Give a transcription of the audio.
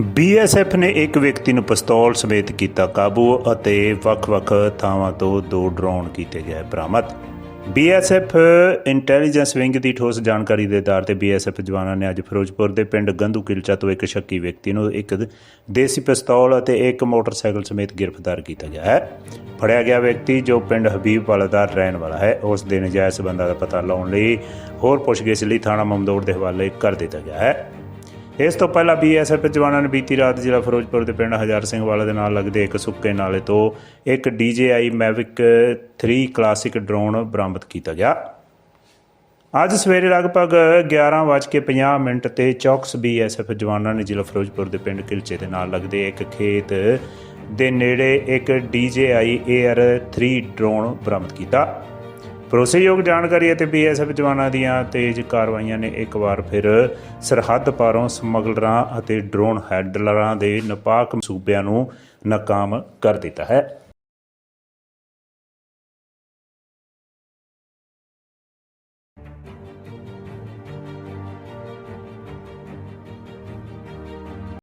BSF ਨੇ ਇੱਕ ਵਿਅਕਤੀ ਨੂੰ ਪਿਸਤੌਲ ਸਮੇਤ ਕੀਤਾ ਕਾਬੂ ਅਤੇ ਵੱਖ-ਵੱਖ ਥਾਵਾਂ ਤੋਂ ਦੋ ਡਰੋਨ ਕੀਤੇ ਗਏ ਬਰਾਮਦ। ਬੀਐਸਐਫ ਇੰਟੈਲੀਜੈਂਸ ਵਿੰਗ ਦੀ ਠੋਸ ਜਾਣਕਾਰੀ ਦੇ ਆਧਾਰ ਤੇ ਬੀਐਸਐਫ ਜਵਾਨਾਂ ਨੇ ਅੱਜ ਫਿਰੋਜ਼ਪੁਰ ਦੇ ਪਿੰਡ ਗੰਧੂ ਕਿਲਚਾ ਤੋਂ ਇੱਕ ਸ਼ੱਕੀ ਵਿਅਕਤੀ ਨੂੰ ਇੱਕ ਦੇਸੀ ਪਿਸਤੌਲ ਅਤੇ ਇੱਕ ਮੋਟਰਸਾਈਕਲ ਸਮੇਤ ਗ੍ਰਿਫਤਾਰ ਕੀਤਾ ਗਿਆ ਹੈ। ਫੜਿਆ ਗਿਆ ਵਿਅਕਤੀ ਜੋ ਪਿੰਡ ਹਬੀਬਵਾਲਾ ਦਾ ਰਹਿਣ ਵਾਲਾ ਹੈ, ਉਸ ਦੇ ਨਜਾਇਜ਼ ਸਬੰਧਾਂ ਦਾ ਪਤਾ ਲਾਉਣ ਲਈ ਹੋਰ ਪੁੱਛਗਿੱਛ ਲਈ ਥਾਣਾ ਮਮਦੋੜ ਦੇ ਹਵਾਲੇ ਕਰ ਦਿੱਤਾ ਗਿਆ ਹੈ। ਇਸ ਤੋਂ ਪਹਿਲਾਂ ਬੀਐਸਐਫ ਜਵਾਨਾਂ ਨੇ ਬੀਤੀ ਰਾਤ ਜ਼ਿਲ੍ਹਾ ਫਿਰੋਜ਼ਪੁਰ ਦੇ ਪਿੰਡ ਹਜ਼ਾਰ ਸਿੰਘ ਵਾਲਾ ਦੇ ਨਾਲ ਲੱਗਦੇ ਇੱਕ ਸੁੱਕੇ ਨਾਲੇ ਤੋਂ ਇੱਕ DJI ਮੈਵਿਕ 3 ਕਲਾਸਿਕ ਡਰੋਨ ਬਰਾਮਦ ਕੀਤਾ ਗਿਆ। ਅੱਜ ਸਵੇਰੇ ਲਗਭਗ 11:50 ਮਿੰਟ ਤੇ ਚੌਕਸ ਬੀਐਸਐਫ ਜਵਾਨਾਂ ਨੇ ਜ਼ਿਲ੍ਹਾ ਫਿਰੋਜ਼ਪੁਰ ਦੇ ਪਿੰਡ ਕਿਲਚੇ ਦੇ ਨਾਲ ਲੱਗਦੇ ਇੱਕ ਖੇਤ ਦੇ ਨੇੜੇ ਇੱਕ DJI Air 3 ਡਰੋਨ ਬਰਾਮਦ ਕੀਤਾ। ਭਰੋਸੇਯੋਗ ਜਾਣਕਾਰੀ ਅਤੇ ਬੀਐਸਐਫ ਜਵਾਨਾਂ ਦੀਆਂ ਤੇਜ਼ ਕਾਰਵਾਈਆਂ ਨੇ ਇੱਕ ਵਾਰ ਫਿਰ ਸਰਹੱਦ ਪਾਰੋਂ ਸਮਗਲਰਾਂ ਅਤੇ ਡਰੋਨ ਹੈਡਲਰਾਂ ਦੇ ਨਪਾਕ ਮਸੂਬਿਆਂ ਨੂੰ ਨਾਕਾਮ ਕਰ ਦਿੱਤਾ ਹੈ।